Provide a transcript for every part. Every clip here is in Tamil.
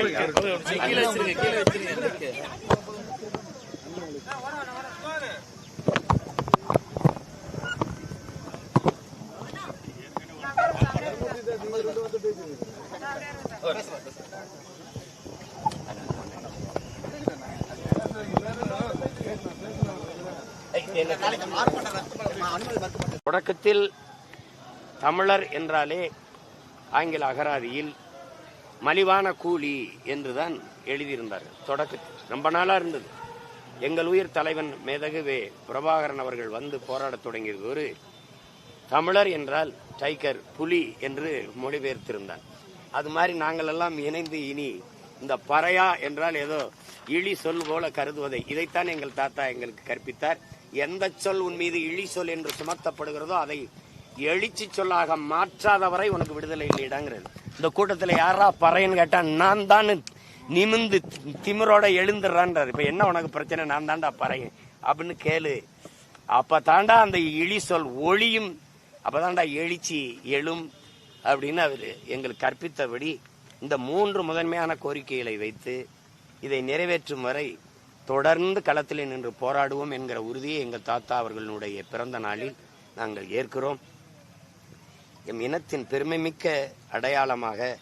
கீழே வச்சிருங்க கீழே வச்சிருங்க தொடக்கத்தில் தமிழர் என்றாலே ஆங்கில அகராதியில் மலிவான கூலி என்றுதான் எழுதியிருந்தார்கள். தொடக்கத்தில் ரொம்ப நாளா இருந்தது. எங்கள் உயிர் தலைவன் மேதகுவே பிரபாகரன் அவர்கள் வந்து போராடத் தொடங்கியது ஒரு தமிழர் என்றால் டைகர் புலி என்று மொழிபெயர்த்திருந்தார் அது மாதிரி நாங்களெல்லாம் இணைந்து இனி இந்த பறையா என்றால் ஏதோ இழி சொல் போல கருதுவதை இதைத்தான் எங்கள் தாத்தா எங்களுக்கு கற்பித்தார். எந்த சொல் உன் மீது இழி சொல் என்று சுமத்தப்படுகிறதோ அதை எழுச்சி சொல்லாக மாற்றாதவரை உனக்கு விடுதலை இல்லைடாங்கிறது இந்த கூட்டத்தில் யாரா பறையன்னு கேட்டா நான் தான் நிமிந்து திமிரோட எழுந்துடுறான்றார். இப்போ என்ன உனக்கு பிரச்சனை? நான் தாண்டா பறையன். அப்படின்னு கேளு. அப்போ தாண்டா அந்த இழி சொல் ஒளியும் அப்பதான்டா எழுச்சி எழும் அப்படின்னு அவர் எங்களுக்கு கற்பித்தபடி இந்த மூன்று முதன்மையான கோரிக்கைகளை வைத்து இதை நிறைவேற்றும் வரை தொடர்ந்து களத்தில் நின்று போராடுவோம் என்கிற உறுதியை எங்கள் தாத்தா அவர்களுடைய பிறந்த நாளில் நாங்கள் ஏற்கிறோம். எம் இனத்தின் பெருமைமிக்க அடையாளமாக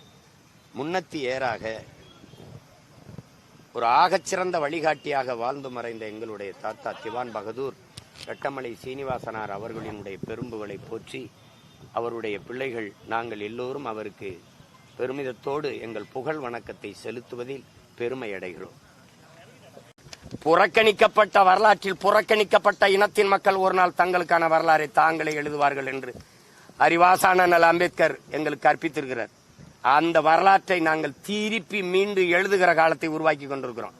முன்னத்தி ஏறாக ஒரு ஆகச்சிறந்த வழிகாட்டியாக வாழ்ந்து மறைந்த எங்களுடைய தாத்தா திவான் பகதூர் ரெட்டமலை சீனிவாசனார் அவர்களினுடைய பெரும்புகளை போற்றி அவருடைய பிள்ளைகள் நாங்கள் எல்லோரும் அவருக்கு பெருமிதத்தோடு எங்கள் புகழ் வணக்கத்தை செலுத்துவதில் பெருமை அடைகிறோம். புறக்கணிக்கப்பட்ட வரலாற்றில் புறக்கணிக்கப்பட்ட இனத்தின் மக்கள் ஒரு நாள் தங்களுக்கான வரலாறை தாங்களே எழுதுவார்கள் என்று அறிவாசான நல் அம்பேத்கர் எங்களுக்கு கற்பித்திருக்கிறார். அந்த வரலாற்றை நாங்கள் திருப்பி மீண்டு எழுதுகிற காலத்தை உருவாக்கி கொண்டிருக்கிறோம்.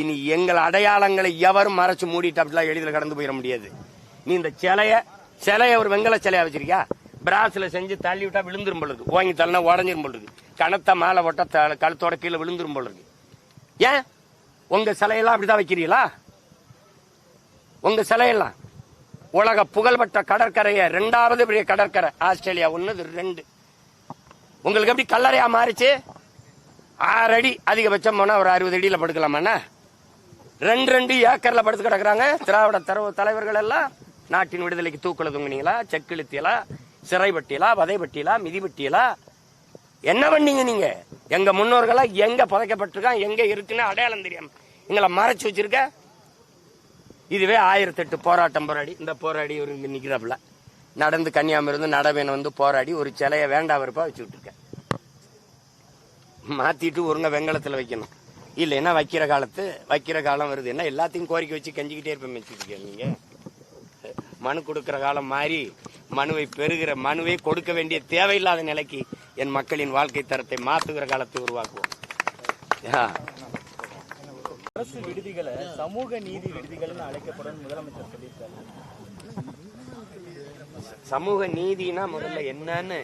இனி எங்கள் அடையாளங்களை எவரும் மறைச்சு மூடிட்டு அப்படிலாம் எளிதில் கடந்து போயிட முடியாது. நீ இந்த சிலைய சிலைய ஒரு வெங்கல சிலையா வச்சிருக்கியா? பிராஸ்ல செஞ்சு தள்ளி விட்டா விழுந்துரும் போல இருக்கு ஓங்கி தள்ளினா உடஞ்சிரும் போல இருக்கு கணத்த மேல ஒட்ட கழுத்தோட கீழே விழுந்துரும் போல இருக்கு ஏன்? உங்க சிலையெல்லாம் அப்படிதான் வைக்கிறீங்களா? உங்க சிலையெல்லாம்? உலக புகழ்பெற்ற கடற்கரைய ரெண்டாவது பெரிய கடற்கரை ஆஸ்திரேலியா. ஒன்னு ரெண்டு. உங்களுக்கு எப்படி கல்லறையா மாறிச்சு? ஆறு அடி அதிகபட்சம் போனா ஒரு அறுபது அடியில படுக்கலாமாண்ணா ரெண்டு ரெண்டு ஏக்கர்ல படுத்து கிடக்குறாங்க. திராவிட தரவு தலைவர்கள் எல்லாம் நாட்டின் விடுதலைக்கு தூக்கல தொங்குனீங்களா? செக்கிழுத்தியலா சிறைப்பட்டியலா வதைப்பட்டியலா மிதிப்பட்டியலா என்ன பண்ணீங்க நீங்க? எங்க முன்னோர்களா எங்க புதைக்கப்பட்டிருக்கான் எங்க இருக்குன்னு அடையாளம் தெரியாம. எங்களை மறைச்சு வச்சிருக்க? இதுவே ஆயிரத்தி எட்டு போராட்டம் போராடி இந்த போராடி ஒரு நிற்கிறாப்புல நடந்து கன்னியாகுமரி இருந்து நடவேன் வந்து போராடி ஒரு சிலையை வேண்டாம் வெறுப்பாக வச்சு விட்டுருக்கேன் மாற்றிட்டு ஒருங்க வெங்கலத்தில் வைக்கணும். இல்லைன்னா வைக்கிற காலத்து வைக்கிற காலம் வருது. என்ன எல்லாத்தையும் கோரிக்கை வச்சு கெஞ்சிக்கிட்டே இருப்பேன் வச்சுருக்கீங்க நீங்கள் மனு கொடுக்குற காலம் மாறி மனுவை பெறுகிற மனுவை கொடுக்க வேண்டிய தேவையில்லாத நிலைக்கு என் மக்களின் வாழ்க்கை தரத்தை மாற்றுகிற காலத்தை உருவாக்குவோம். ஆ. அரசு விடுதிகளை சமூக நீதி விடுதிகள்னு அழைக்கப்படும் முதலமைச்சர் சொல்லியிருக்காரு. சமூக நீதினா முதல்ல என்னன்னு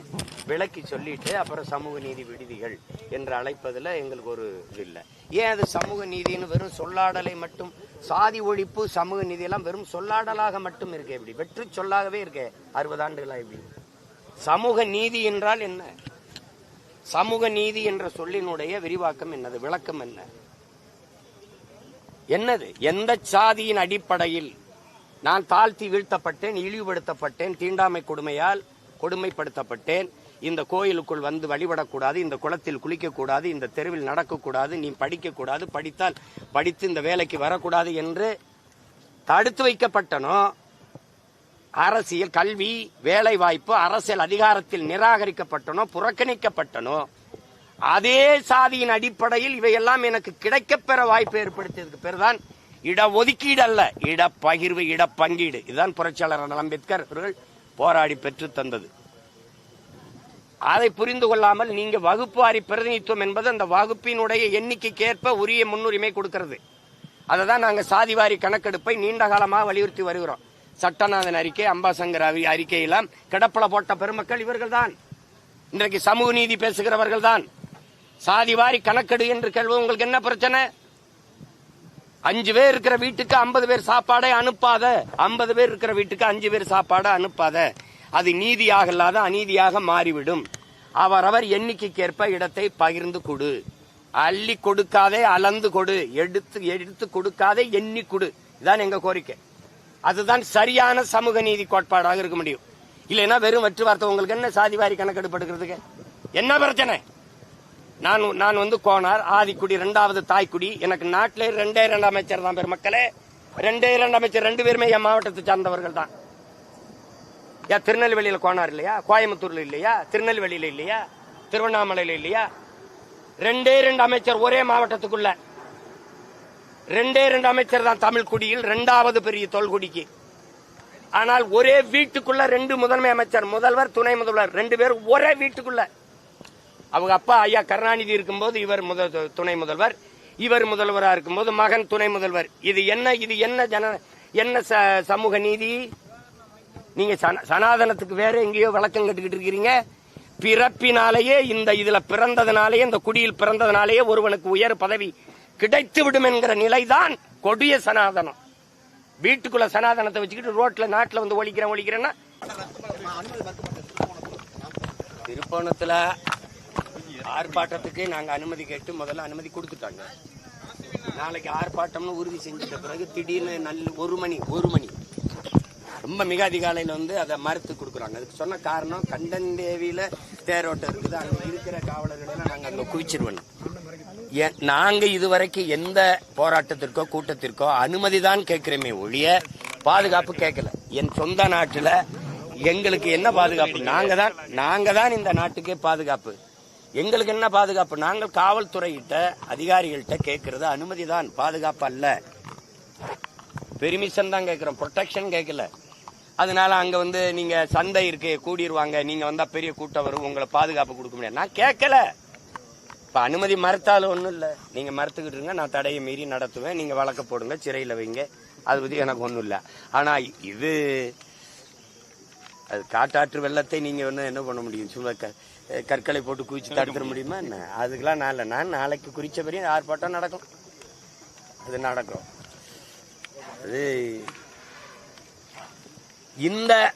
விளக்கி சொல்லிட்டு அப்புறம் சமூக நீதி விடுதிகள் என்று அழைப்பதுல எங்களுக்கு ஒரு இது இல்லை. ஏன் அது சமூக நீதினு வெறும் சொல்லாடலை மட்டும் சாதி ஒழிப்பு சமூக நீதி எல்லாம் வெறும் சொல்லாடலாக மட்டும் இருக்கு இப்படி வெற்றி சொல்லாகவே இருக்கு. அறுபது ஆண்டுகளா இப்படி. சமூக நீதி என்றால் என்ன? சமூக நீதி என்ற சொல்லினுடைய விரிவாக்கம் என்னது விளக்கம் என்ன? என்னது? எந்த சாதியின் அடிப்படையில் நான் தாழ்த்தி வீழ்த்தப்பட்டேன் இழிவுபடுத்தப்பட்டேன் தீண்டாமை கொடுமையால் கொடுமைப்படுத்தப்பட்டேன் இந்த கோயிலுக்குள் வந்து வழிபடக்கூடாது இந்த குளத்தில் குளிக்கக்கூடாது இந்த தெருவில் நடக்கக்கூடாது நீ படிக்கக்கூடாது படித்தால் படித்து இந்த வேலைக்கு வரக்கூடாது என்று தடுத்து வைக்கப்பட்டனோ அரசியல் கல்வி வேலை வாய்ப்பு அரசியல் அதிகாரத்தில் நிராகரிக்கப்பட்டனோ புறக்கணிக்கப்பட்டனோ அதே சாதியின் அடிப்படையில் இவையெல்லாம் எனக்கு கிடைக்கப்பெற வாய்ப்பு ஏற்படுத்தியதுக்கு இட இடஒதுக்கீடு அல்ல இடப்பகிர்வு இடப்பங்கீடு. இதுதான் புரட்சியாளர் அம்பேத்கர் அவர்கள் போராடி பெற்று தந்தது. அதை புரிந்து கொள்ளாமல் நீங்க வகுப்புவாரி பிரதிநிதித்துவம் என்பது அந்த வகுப்பினுடைய எண்ணிக்கைக்கு ஏற்ப உரிய முன்னுரிமை கொடுக்கிறது. அதை தான் நாங்கள் சாதிவாரி கணக்கெடுப்பை நீண்ட காலமாக வலியுறுத்தி வருகிறோம். சட்டநாதன் அறிக்கை அம்பாசங்கர் அறிக்கையெல்லாம் கிடப்பல போட்ட பெருமக்கள் இவர்கள் தான் இன்றைக்கு சமூக நீதி பேசுகிறவர்கள் தான் சாதி வாரி கணக்கெடு என்று கேள்வி உங்களுக்கு என்ன பிரச்சனை? அஞ்சு பேர் இருக்கிற வீட்டுக்கு ஐம்பது பேர் சாப்பாடை அனுப்பாத. ஐம்பது பேர் இருக்கிற வீட்டுக்கு அஞ்சு பேர் சாப்பாடை அனுப்பாத. அது நீதியாக இல்லாத அநீதியாக மாறிவிடும். அவரவர் எண்ணிக்கைக்கேற்ப இடத்தை பகிர்ந்து கொடு. அள்ளி கொடுக்காதே அளந்து கொடு. எடுத்து எடுத்து கொடுக்காதே எண்ணி கொடு. இதான் எங்க கோரிக்கை. அதுதான் சரியான சமூக நீதி கோட்பாடாக இருக்க முடியும். இல்லைன்னா வெறும் வற்று வார்த்தை. உங்களுக்கு என்ன சாதி வாரி கணக்கெடுப்பு எடுக்கிறதுக்கு என்ன பிரச்சனை? நான் நான் வந்து கோனார் ஆதிக்குடி ரெண்டாவது தாய்க்குடி. எனக்கு நாட்டிலே ரெண்டே ரெண்டு அமைச்சர் தான் பெருமக்களே. ரெண்டே ரெண்டு அமைச்சர் ரெண்டு பேருமே என் மாவட்டத்தை சார்ந்தவர்கள் தான். ஏன் திருநெல்வேலியில் கோனார் இல்லையா? கோயம்புத்தூர்ல இல்லையா? திருநெல்வேலியில் இல்லையா? திருவண்ணாமலையில் இல்லையா? ரெண்டே ரெண்டு அமைச்சர் ஒரே மாவட்டத்துக்குள்ள. ரெண்டே ரெண்டு அமைச்சர் தான் தமிழ் குடியில் ரெண்டாவது பெரிய தொல்குடிக்கு. ஆனால் ஒரே வீட்டுக்குள்ள ரெண்டு முதன்மை அமைச்சர் முதல்வர் துணை முதல்வர் ரெண்டு பேரும் ஒரே வீட்டுக்குள்ள. அவங்க அப்பா ஐயா கருணாநிதி இருக்கும்போது இவர் முதல் துணை முதல்வர். இவர் முதல்வராக இருக்கும்போது மகன் துணை முதல்வர். இது என்ன இது என்ன ஜன என்ன ச- சமூக நீதி? நீங்க சன- சனாதனத்துக்கு வேற எங்கேயோ விளக்கம் கட்டுக்கிட்டு இருக்கிறீங்க. பிறப்பினாலேயே இந்த இதுல பிறந்ததுனாலேயே இந்த குடியில் பிறந்ததுனாலேயே ஒருவனுக்கு உயர் பதவி கிடைத்து விடும் என்கிற நிலைதான் கொடிய சனாதனம். வீட்டுக்குள்ள சனாதனத்தை வச்சுக்கிட்டு ரோட்ல நாட்டில் வந்து ஒழிக்கிறேன் ஒழிக்கிறேன்னா? திருப்பணத்துல ஆர்ப்பாட்டத்துக்கு நாங்கள் அனுமதி கேட்டு முதல்ல அனுமதி கொடுத்துட்டாங்க. நாளைக்கு ஆர்ப்பாட்டம்னு உறுதி செஞ்சிட்ட பிறகு திடீர்னு நல்ல ஒரு மணி ஒரு மணி. ரொம்ப மிக அதிகாலையில் வந்து அதை மறுத்து கொடுக்குறாங்க. அதுக்கு சொன்ன காரணம் கண்டன் தேவியில் தேரோட்டம் இருக்குது. அங்கே இருக்கிற காவலர்களை நாங்கள் அங்கே குவிச்சிருவோம். நாங்கள் இதுவரைக்கும் எந்த போராட்டத்திற்கோ கூட்டத்திற்கோ அனுமதி தான் கேட்குறோமே ஒழிய பாதுகாப்பு கேட்கல. என் சொந்த நாட்டில் எங்களுக்கு என்ன பாதுகாப்பு? நாங்கள் தான் நாங்கள் தான் இந்த நாட்டுக்கே பாதுகாப்பு. எங்களுக்கு என்ன பாதுகாப்பு? நாங்கள் காவல்துறையிட்ட அதிகாரிகள்கிட்ட கேட்கறது அனுமதி தான். பாதுகாப்பு அல்ல. பெர்மிஷன் தான் கேட்குறோம். ப்ரொடெக்ஷன் கேட்கல. அதனால அங்கே வந்து நீங்க சந்தை இருக்கு கூடிடுவாங்க நீங்க வந்தா பெரிய கூட்டம் வரும். உங்களை பாதுகாப்பு கொடுக்க முடியாது. நான் கேட்கல. இப்போ அனுமதி மறுத்தாலும் ஒன்றும் இல்லை. நீங்கள் மறுத்துக்கிட்டு இருங்க. நான் தடையை மீறி நடத்துவேன். நீங்கள் வழக்க போடுங்க. சிறையில் வைங்க. அது பற்றி எனக்கு ஒன்றும் இல்லை. ஆனால் இது அது காட்டாற்று வெள்ளத்தை நீங்கள் வந்து என்ன பண்ண முடியும்? சும்மா கற்களை போட்டு குவிச்சு தடுத்துட முடியுமா என்ன? அதுக்கெல்லாம் நான் இல்ல. நான் நாளைக்கு குறிச்ச வரையும் ஆர்ப்பாட்டம் நடக்கும். அது நடக்கும். அது இந்த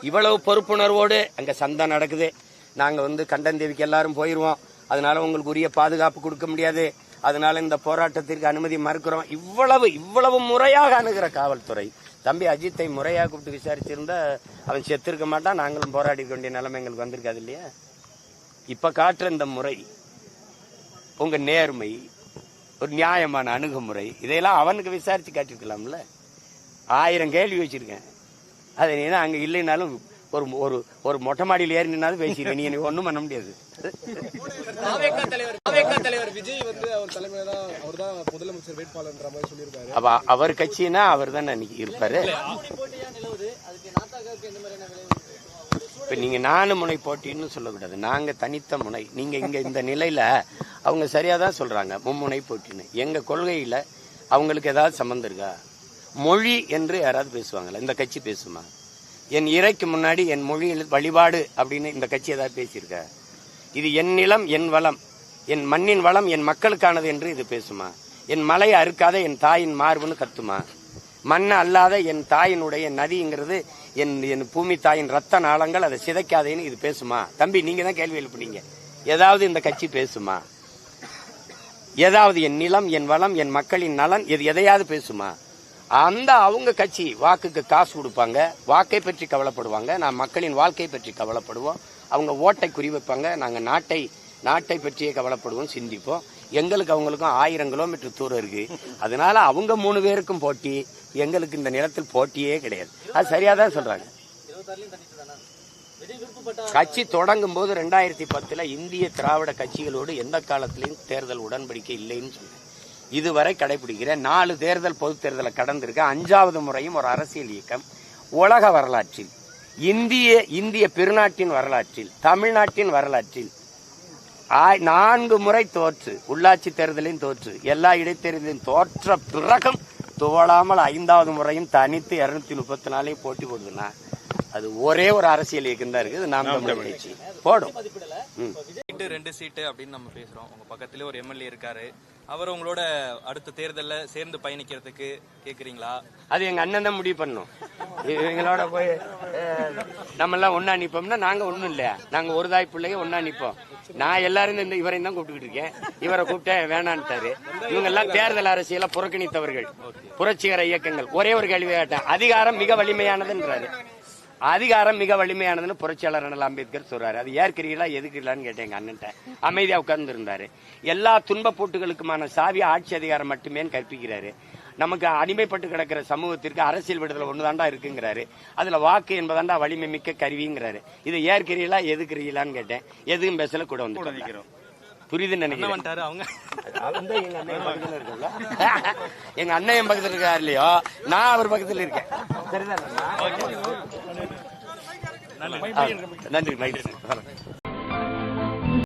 இவ்வளவு பொறுப்புணர்வோடு அங்க சந்தை நடக்குது. நாங்க வந்து கண்டன்தேவிக்கு எல்லாரும் போயிருவோம். அதனால உங்களுக்கு உரிய பாதுகாப்பு கொடுக்க முடியாது. அதனால இந்த போராட்டத்திற்கு அனுமதி மறுக்கிறோம். இவ்வளவு இவ்வளவு முறையாக அணுகிற காவல்துறை. தம்பி அஜித்தை முறையாக கூப்பிட்டு விசாரிச்சிருந்தா அவன் செத்திருக்க மாட்டான். நாங்களும் போராடி வேண்டிய நிலைமை எங்களுக்கு வந்திருக்காது இல்லையா? இப்ப காட்டுற இந்த முறை உங்க நேர்மை ஒரு நியாயமான அணுகுமுறை இதையெல்லாம் அவனுக்கு விசாரிச்சு காட்டிருக்கலாம்ல ஆயிரம் கேள்வி வச்சிருக்கேன். அது நீ தான் அங்க இல்லைனாலும் ஒரு ஒரு ஒரு மொட்டை மாடியில் ஏறி நின்னாலும் பேசிடுவேன். நீ எனக்கு ஒன்றும் பண்ண முடியாது. அப்ப அவர் கட்சினா அவர் தானே அன்னைக்கு இருப்பாரு? இப்ப நீங்க நானு முனை போட்டின்னு சொல்லக்கூடாது. நாங்க தனித்த முனை. நீங்க இங்க இந்த நிலையில அவங்க சரியாக தான் சொல்றாங்க மும்முனை போட்டின்னு. எங்க கொள்கையில் அவங்களுக்கு ஏதாவது சம்மந்தம் இருக்கா? மொழி என்று யாராவது பேசுவாங்களா? இந்த கட்சி பேசுமா? என் இறைக்கு முன்னாடி என் மொழியில் வழிபாடு அப்படின்னு இந்த கட்சி ஏதாவது பேசியிருக்கா? இது என் நிலம் என் வளம். என் மண்ணின் வளம் என் மக்களுக்கானது என்று இது பேசுமா? என் மலை அறுக்காத என் தாயின் மார்புன்னு கத்துமா? மண் அல்லாத என் தாயினுடைய நதிங்கிறது என் என் பூமி தாயின் ரத்த நாளங்கள் அதை சிதைக்காதேன்னு இது பேசுமா? தம்பி நீங்க தான் கேள்வி எழுப்புனீங்க. ஏதாவது இந்த கட்சி பேசுமா? ஏதாவது என் நிலம் என் வளம் என் மக்களின் நலன் இது எதையாவது பேசுமா? அந்த அவங்க கட்சி வாக்குக்கு காசு கொடுப்பாங்க வாக்கை பற்றி கவலைப்படுவாங்க நான் மக்களின் வாழ்க்கை பற்றி கவலைப்படுவோம் அவங்க ஓட்டை குறி வைப்பாங்க நாங்கள் நாட்டை நாட்டை பற்றியே கவலைப்படுவோம் சிந்திப்போம். எங்களுக்கு அவங்களுக்கும் ஆயிரம் கிலோமீட்டர் தூரம் இருக்கு. அதனால அவங்க மூணு பேருக்கும் போட்டி எங்களுக்கு இந்த நிலத்தில் போட்டியே கிடையாது. அது சரியாதான் சொல்றாங்க. கட்சி தொடங்கும் போது ரெண்டாயிரத்தி பத்துல இந்திய திராவிட கட்சிகளோடு எந்த காலத்திலையும் தேர்தல் உடன்படிக்கை இல்லைன்னு சொன்னேன் இதுவரை கடைபிடிக்கிற நாலு தேர்தல் பொது தேர்தலை கடந்திருக்க. அஞ்சாவது முறையும் ஒரு அரசியல் இயக்கம். உலக வரலாற்றில் இந்திய இந்திய பெருநாட்டின் வரலாற்றில் தமிழ்நாட்டின் வரலாற்றில் நான்கு முறை தோற்று. உள்ளாட்சி தேர்தலையும் தோற்று. எல்லா இடைத்தேர்தலையும் தோற்ற பிறகும் துவளாமல் ஐந்தாவது முறையும் தனித்து இருநூத்தி முப்பத்தி நாலையும் போட்டி போடுதுன்னா அது ஒரே ஒரு அரசியல் இயக்கம் தான் இருக்குது. நாம் தமிழர் கட்சி. போடும். சீட்டு ரெண்டு சீட்டு அப்படின்னு நம்ம பேசுறோம். உங்க பக்கத்துல ஒரு எம்எல்ஏ இருக்காரு. அவர் உங்களோட அடுத்த தேர்தல்ல சேர்ந்து பயணிக்கிறதுக்கு கேக்குறீங்களா? அது எங்க அண்ணன் தான் முடிவு பண்ணும் இவங்களோட போய் நம்ம எல்லாம் ஒன்னா நிப்போம்னா நாங்க ஒண்ணும் இல்ல நாங்க ஒரு தாய் பிள்ளைங்க ஒன்னா நிப்போம். நான் எல்லாரும் இந்த இவரையும் தான் கூப்பிட்டுக்கிட்டு இருக்கேன். இவரை கூப்பிட்டேன் வேணான்ட்டாரு. இவங்க எல்லாம் தேர்தல் அரசியல புறக்கணித்தவர்கள். புரட்சிகர இயக்கங்கள். ஒரே ஒரு கேள்வி கேட்டேன். அதிகாரம் மிக வலிமையானதுன்றாரு. அதிகாரம் மிக வலிமையானதுன்னு புரட்சியாளர் அண்ணல் அம்பேத்கர் சொல்றாரு. அது ஏற்கிறீங்களா எதுக்குலான்னு கேட்டேன் எங்க அண்ணன்ட்ட. அமைதியா உட்கார்ந்து இருந்தாரு எல்லா துன்ப போட்டுகளுக்குமான சாவி ஆட்சி அதிகாரம் மட்டுமே கற்பிக்கிறாரு. நமக்கு அடிமைப்பட்டு கிடக்கிற சமூகத்திற்கு அரசியல் விடுதலை ஒண்ணுதாண்டா இருக்குங்கிறாரு. அதுல வாக்கு என்பதாண்டா வலிமை மிக்க கருவிங்கிறாரு. இதை ஏற்கிறீங்களா எதுக்குறீங்களான்னு கேட்டேன். எதுவும் பேசல கூட வந்து புரியுதுன்னு நினைக்கிறேன். அவங்க. எங்க அண்ணன் என் பக்கத்துல இருக்காரு இல்லையோ? நான் அவர் பக்கத்துல இருக்கேன். சரிதான்? நன்றி. மகிழ்ச்சி